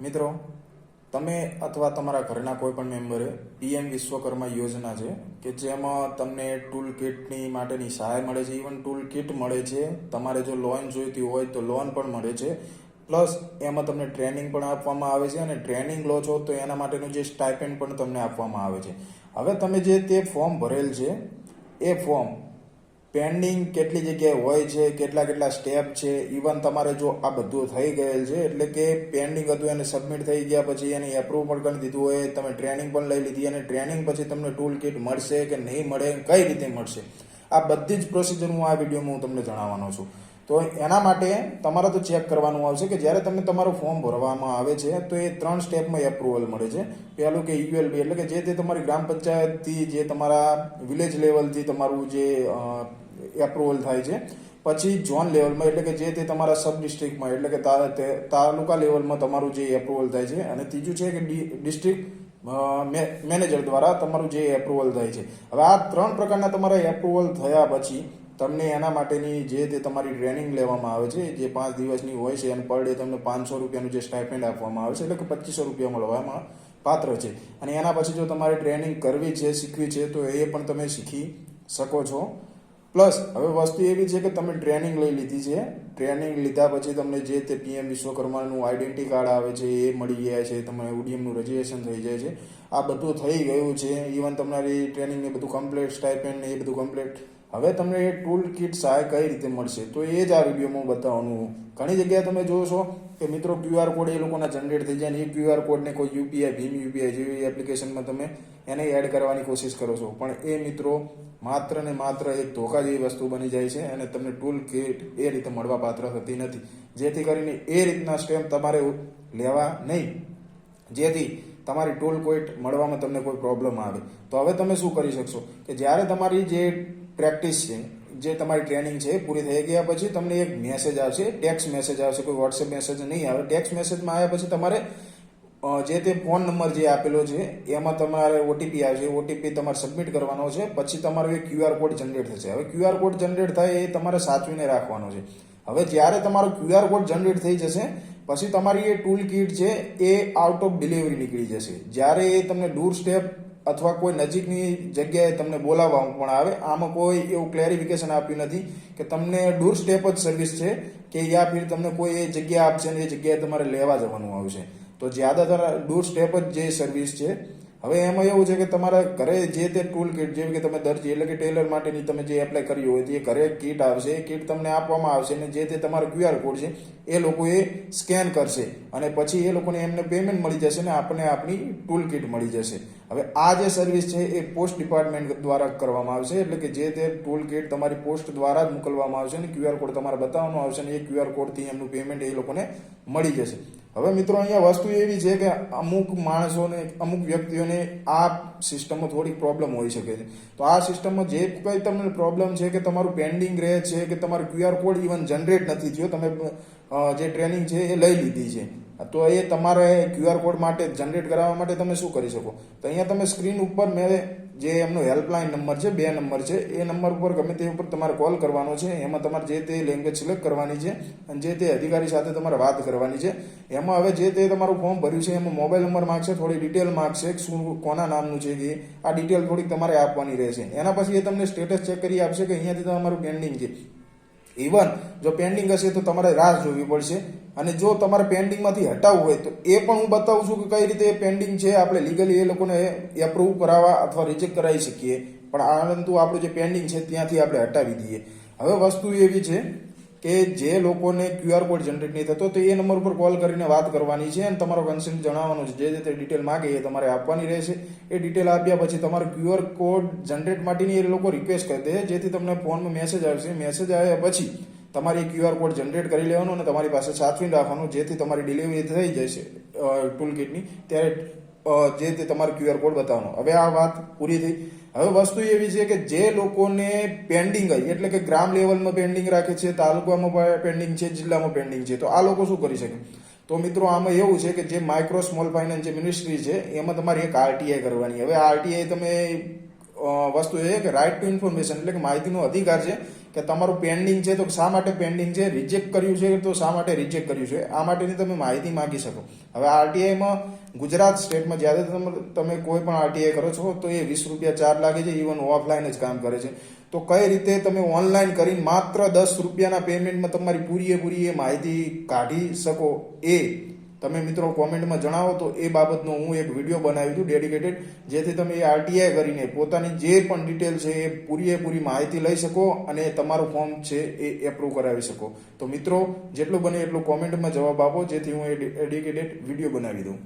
મિત્રો, તમે અથવા તમારા ઘરના કોઈ પણ મેમ્બરે પીએમ વિશ્વકર્મા યોજના છે, કે જેમાં તમને ટૂલ કિટની માટેની સહાય મળે છે ઇવન ટૂલ કિટ મળે છે, તમારે જો લોન જોઈતી હોય તો લોન પણ મળે છે પ્લસ એમાં તમને ટ્રેનિંગ પણ આપવામાં આવે છે અને ટ્રેનિંગ લો છો તો એના માટેનું જે સ્ટાઇપેન્ડ પણ તમને આપવામાં આવે છે. હવે તમે જે તે ફોર્મ ભરેલ છે, એ ફોર્મ પેન્ડિંગ કેટલી જગ્યાએ હોય છે, કેટલા કેટલા સ્ટેપ છે ઇવન તમારે જો આ બધું થઈ ગયેલ છે, એટલે કે પેન્ડિંગ હતું એને સબમિટ થઈ ગયા પછી એને એપ્રુવ પણ કરી દીધું હોય, તમે ટ્રેનિંગ પણ લઈ લીધી અને ટ્રેનિંગ પછી તમને ટૂલ કિટ મળશે કે નહીં મળે, કઈ રીતે મળશે? આ બધી જ પ્રોસિજર હું આ વિડીયોમાં હું તમને જણાવવાનો છું. તો એના માટે તમારે તો ચેક કરવાનું આવશે કે જ્યારે તમે તમારું ફોર્મ ભરવામાં આવે છે, તો એ ત્રણ સ્ટેપમાં એપ્રુવલ મળે છે. પહેલું કે યુએલબી એટલે કે જે તે તમારી ગ્રામ પંચાયતથી, જે તમારા વિલેજ લેવલથી તમારું જે એપ્રુવલ થાય છે. પછી ઝોન લેવલમાં એટલે કે જે તે તમારા સબ ડિસ્ટ્રિક્ટમાં એટલે કે તાલુકા લેવલમાં તમારું જે એપ્રુવલ થાય છે. અને ત્રીજું છે કે ડિસ્ટ્રિક્ટ મેનેજર દ્વારા તમારું જે એપ્રુવલ થાય છે. હવે આ ત્રણ પ્રકારના તમારા એપ્રુવલ થયા પછી તમને એના માટેની જે તે તમારી ટ્રેનિંગ લેવામાં આવે છે, જે પાંચ દિવસની હોય છે, અને પર ડે તમને પાંચસો રૂપિયાનું જે સ્ટાઇપેન્ડ આપવામાં આવે છે, એટલે કે પચીસો રૂપિયા મળવામાં પાત્ર છે. અને એના પછી જો તમારે ટ્રેનિંગ કરવી છે, શીખવી છે, તો એ પણ તમે શીખી શકો છો. પ્લસ હવે વસ્તુ એવી છે કે તમે ટ્રેનિંગ લઈ લીધી છે. ટ્રેનિંગ લીધા પછી તમને જે તે પીએમ વિશ્વકર્માનું આઈડેન્ટિટી કાર્ડ આવે છે, એ મળી ગયા છે તમારે ઓડીએમનું રજીસ્ટ્રેશન થઈ જાય છે. આ બધું થઈ ગયું છે. ઇવન તમારી ટ્રેનિંગ એ બધું કમ્પ્લીટ સ્ટાઇપેન્ડ એ બધું કમ્પ્લીટ હવે તમને એ ટૂલ કિટ સહાય કઈ રીતે મળશે? તો એ જ આ વિડીયોમાં બતાવવાનું. ઘણી જગ્યાએ તમે જોશો કે મિત્રો ક્યુઆર કોડ એ લોકોના જનરેટ થઈ જાય ને એ ક્યુઆર કોડને કોઈ યુપીઆઈ ભીમ યુપીઆઈ જેવી એપ્લિકેશનમાં તમે એને એડ કરવાની કોશિશ કરો છો. પણ એ મિત્રો માત્ર ને માત્ર એક ધોકા જેવી વસ્તુ બની જાય છે અને તમને ટૂલ કિટ એ રીતે મળવા પાત્ર થતી નથી. જેથી કરીને એ રીતના સ્ટેમ્પ તમારે લેવા નહીં. જેથી તમારી ટૂલ કોઈટ મળવામાં તમને કોઈ પ્રોબ્લેમ આવે. તો હવે તમે શું કરી શકશો? કે જ્યારે તમારી જે પ્રેક્ટિસ છે જે તમારી ટ્રેનિંગ છે એ પૂરી થઈ ગયા પછી તમને એક મેસેજ આવશે ટેક્સ મેસેજ આવશે, કોઈ વોટ્સએપ મેસેજ નહીં આવે. ટેક્સ મેસેજમાં આવ્યા પછી તમારે જે તે ફોન નંબર જે આપેલો છે, એમાં તમારે ઓટીપી આવશે. ઓટીપી તમારે સબમિટ કરવાનો છે, પછી તમારો એ ક્યુઆર કોડ જનરેટ થશે. હવે ક્યુઆર કોડ જનરેટ થાય એ તમારે સાચવીને રાખવાનો છે. હવે જ્યારે તમારો ક્યુઆર કોડ જનરેટ થઈ જશે, પછી તમારી એ ટૂલ કિટ છે એ આઉટ ઓફ ડિલિવરી નીકળી જશે. જ્યારે એ તમને દૂર સ્ટેપ અથવા કોઈ નજીકની જગ્યાએ તમને બોલાવવામાં પણ આવે. આમાં કોઈ એવું ક્લેરિફિકેશન આપ્યું નથી કે તમને ડોર સ્ટેપ જ સર્વિસ છે કે યા ફિર તમને કોઈ એ જગ્યા આપશે ને એ જગ્યાએ તમારે લેવા જવાનું આવશે. તો જ્યાદાતર ડોર સ્ટેપ જ જે સર્વિસ છે હવે એમાં એવું છે કે તમારા ઘરે જે તે ટૂલ કિટ જેવી કે તમે દરજી, એટલે કે ટેલર માટેની તમે જે એપ્લાય કર્યું હોય તે ઘરે કીટ આવશે. એ કીટ તમને આપવામાં આવશે અને જે તે તમારો ક્યુઆર કોડ છે, એ લોકો એ સ્કેન કરશે અને પછી એ લોકોને એમને પેમેન્ટ મળી જશે ને આપણને આપણી ટૂલ કિટ મળી જશે. હવે આ જે સર્વિસ છે એ પોસ્ટ ડિપાર્ટમેન્ટ દ્વારા કરવામાં આવશે, એટલે કે જે તે ટૂલ કિટ તમારી પોસ્ટ દ્વારા જ મોકલવામાં આવશે અને ક્યુઆર કોડ તમારે બતાવવાનો આવશે અને એ ક્યુઆર કોડથી એમનું પેમેન્ટ એ લોકોને મળી જશે. હવે મિત્રો, અહીંયા વસ્તુ એવી છે કે અમુક માણસોને, અમુક વ્યક્તિઓને આ સિસ્ટમમાં થોડીક પ્રોબ્લેમ હોઈ શકે છે. તો આ સિસ્ટમમાં જે કંઈ તમને પ્રોબ્લેમ છે કે તમારું પેન્ડિંગ રહે છે કે તમારું ક્યુઆર કોડ ઇવન જનરેટ નથી થયો, તમે જે ટ્રેનિંગ છે એ લઈ લીધી છે. તો એ તમારે ક્યુઆર કોડ માટે જનરેટ કરાવવા માટે તમે શું કરી શકો? તો અહીંયા તમે સ્ક્રીન ઉપર મેં જે એમનો હેલ્પલાઇન નંબર છે, બે નંબર છે, એ નંબર ઉપર ગમે તે ઉપર તમારે કોલ કરવાનો છે, એમાં તમારે જે તે લેંગ્વેજ સિલેક્ટ કરવાની છે અને જે તે અધિકારી સાથે તમારે વાત કરવાની છે. એમાં હવે જે તે તમારું ફોર્મ ભર્યું છે, એમાં મોબાઈલ નંબર માગશે થોડી ડિટેલ માગશે શું, કોના નામનું છે કે આ ડિટેલ થોડીક તમારે આપવાની રહેશે. એના પછી એ તમને સ્ટેટસ ચેક કરી આપશે કે અહીંયાથી તમારું પેન્ડિંગ છે. ઇવન જો પેન્ડિંગ હશે તો તમારે રાહ જોવી પડશે. અને જો તમારે પેન્ડિંગમાંથી હટાવવું હોય તો એ પણ હું બતાવું છું કે કઈ રીતે એ પેન્ડિંગ છે, આપણે લીગલી એ લોકોને એપ્રુવ કરાવવા અથવા રિજેક્ટ કરાવી શકીએ. પણ પરંતુ આપણું જે પેન્ડિંગ છે, ત્યાંથી આપણે હટાવી દઈએ. હવે વસ્તુ એવી છે કે જે લોકોને ક્યુઆર કોડ જનરેટ નહીં થતો, તો એ નંબર ઉપર કોલ કરીને વાત કરવાની છે અને તમારો કન્સેન્ટ જણાવવાનો છે. જે જે તે ડિટેલ માગે એ તમારે આપવાની રહેશે. એ ડિટેલ આપ્યા પછી તમારો ક્યુઆર કોડ જનરેટ માટેની એ લોકો રિક્વેસ્ટ કરી દે જેથી તમને ફોનમાં મેસેજ આવશે. મેસેજ આવ્યા પછી તમારે ક્યુઆર કોડ જનરેટ કરી લેવાનો અને તમારી પાસે સાચવીને રાખવાનું, જેથી તમારી ડિલિવરી થઈ જશે ટૂલ કિટની ત્યારે જે તે તમારો ક્યુઆર કોડ બતાવવાનો. હવે આ વાત પૂરી થઈ. હવે વસ્તુ એવી છે કે જે લોકોને પેન્ડિંગ એટલે કે ગ્રામ લેવલમાં પેન્ડિંગ રાખે છે, તાલુકામાં પેન્ડિંગ છે, જિલ્લામાં પેન્ડિંગ છે. તો આ લોકો શું કરી શકે? તો મિત્રો, આમાં એવું છે કે જે માઇક્રો સ્મોલ ફાઇનાન્સ જે મિનિસ્ટ્રી છે, એમાં તમારે એક આરટીઆઈ કરવાની. હવે આરટીઆઈ તમે વસ્તુ એ કે રાઇટ ટુ ઇન્ફોર્મેશન એટલે કે માહિતીનો અધિકાર છે કે તમારું પેન્ડિંગ છે તો શા માટે પેન્ડિંગ છે? રિજેક્ટ કર્યું છે તો શા માટે રિજેક્ટ કર્યું છે? આ માટેની તમે માહિતી માંગી શકો. હવે આરટીઆઈમાં ગુજરાત સ્ટેટમાં જ્યારે તમે તમે કોઈ પણ આરટીઆઈ કરો છો તો એ વીસ રૂપિયા ચાર્જ લાગે છે ઇવન ઓફલાઈન જ કામ કરે છે. તો કઈ રીતે તમે ઓનલાઈન કરીને માત્ર દસ રૂપિયાના પેમેન્ટમાં તમારી પૂરેપૂરી એ માહિતી કાઢી શકો? એ તમે મિત્રો કોમેન્ટમાં જણાવો તો એ બાબતનો હું એક વીડિયો બનાવ્યું હતું ડેડિકેટેડ જેથી તમે એ આરટીઆઈ કરીને પોતાની જે પણ ડિટેલ છે એ પૂરેપૂરી માહિતી લઈ શકો અને તમારું ફોર્મ છે એ એપ્રુવ કરાવી શકો. તો મિત્રો, જેટલું બને એટલું કોમેન્ટમાં જવાબ આપો, જેથી હું એ ડેડિકેટેડ વીડિયો બનાવી દઉં.